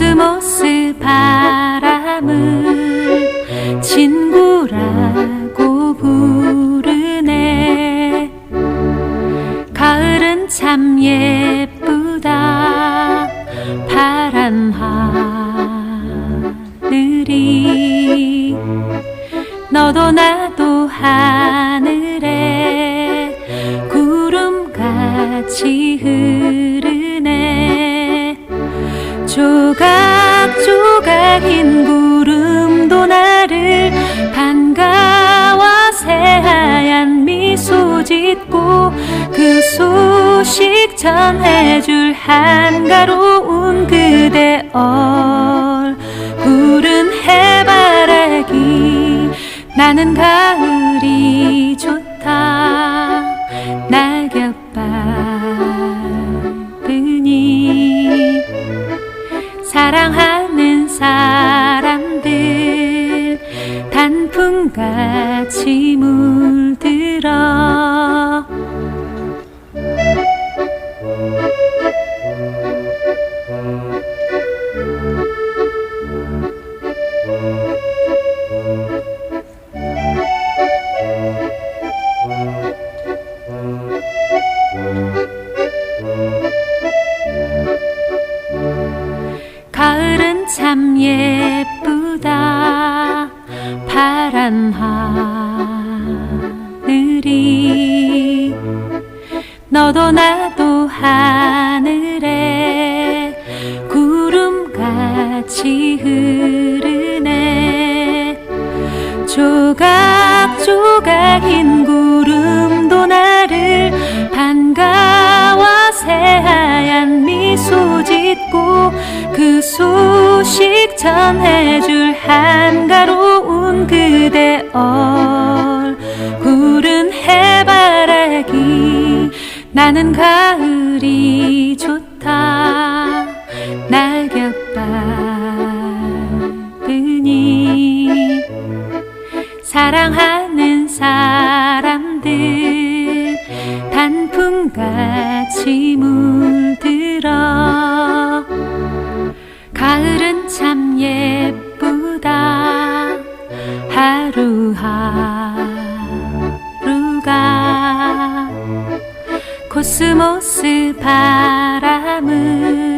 코스모스 바람을 친구라고 부르네. 가을은 참 예쁘다. 파란 하늘이 너도 나도 하늘 소식 전해줄 한가로운 그대 얼굴은 해바라기 나는 가을이 좋다. 낙엽바으니 사랑하 참 예쁘다. 파란 하늘이 너도 나도 하늘에 구름같이 흐르네. 조각조각인 구름 전해줄 한가로운 그대 얼굴은 해바라기. 나는 가을이 좋다. 낙엽바으니. 사랑하는 사람들 단풍같이 물 가을은 참 예쁘다. 하루하루가 코스모스 바람을